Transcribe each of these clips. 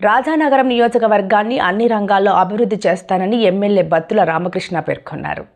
రాజానగరం నియోజకవర్గాన్ని అన్ని రంగాల్లో అభివృద్ధి చేస్తానని ఎమ్మెల్యే బత్తుల రామకృష్ణ పేర్కొన్నారు.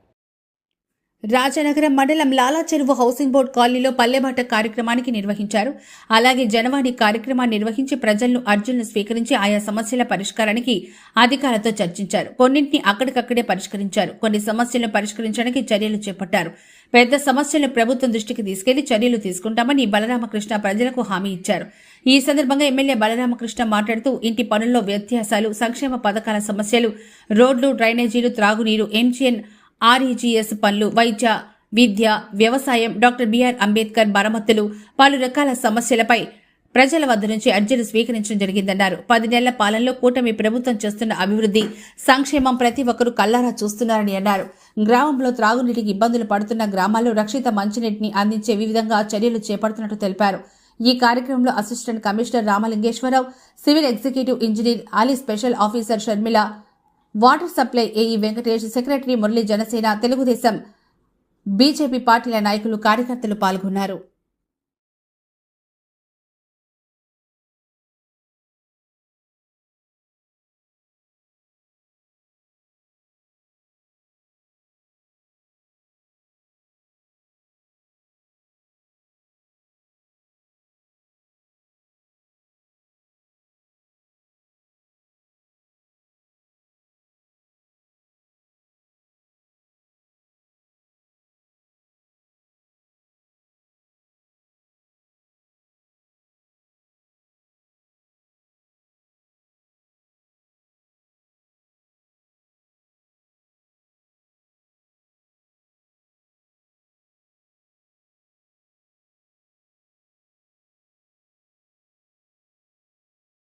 రాజానగరం మండలం లాలా చెరువు హౌసింగ్ బోర్డ్ కాలనీలో పల్లెబాట కార్యక్రమానికి నిర్వహించారు. అలాగే జనవాణి కార్యక్రమాన్ని నిర్వహించి ప్రజలను అర్జులను స్వీకరించి ఆయా సమస్యల పరిష్కారానికి అధికారులతో చర్చించారు. కొన్నింటిని అక్కడికక్కడే పరిష్కరించారు. కొన్ని సమస్యలను పరిష్కరించడానికి చర్యలు చేపట్టారు. పెద్ద సమస్యలను ప్రభుత్వం దృష్టికి తీసుకెళ్ళి చర్యలు తీసుకుంటామని బలరామకృష్ణ ప్రజలకు హామీ ఇచ్చారు. ఈ సందర్భంగా ఎమ్మెల్యే బలరామకృష్ణ మాట్లాడుతూ ఇంటి పనుల్లో వ్యత్యాసాలు సంక్షేమ పథకాల సమస్యలు రోడ్లు డ్రైనేజీలు త్రాగునీరు ఎంజీఎన్ ఆర్ఈజీఎస్ పనులు వైద్య విద్య వ్యవసాయం డాక్టర్ బీఆర్ అంబేద్కర్ మరమ్మతులు పలు రకాల సమస్యలపై ప్రజల వద్ద నుంచి అర్జీలు స్వీకరించడం జరిగిందన్నారు. పది నెలల పాలనలో కూటమి ప్రభుత్వం చేస్తున్న అభివృద్ధి సంక్షేమం ప్రతి ఒక్కరూ కల్లారా చూస్తున్నారని అన్నారు. గ్రామంలో త్రాగునీటికి ఇబ్బందులు పడుతున్న గ్రామాల్లో రక్షిత మంచినీటిని అందించే విధంగా చర్యలు చేపడుతున్నట్టు తెలిపారు. ఈ కార్యక్రమంలో assistant commissioner Ramalingeswara Rao civil executive engineer Ali special officer Sharmila water supply AE Venkatesh secretary Murali Janasena Telugu Desam BJP పార్టీల నాయకులు కార్యకర్తలు పాల్గొన్నారు.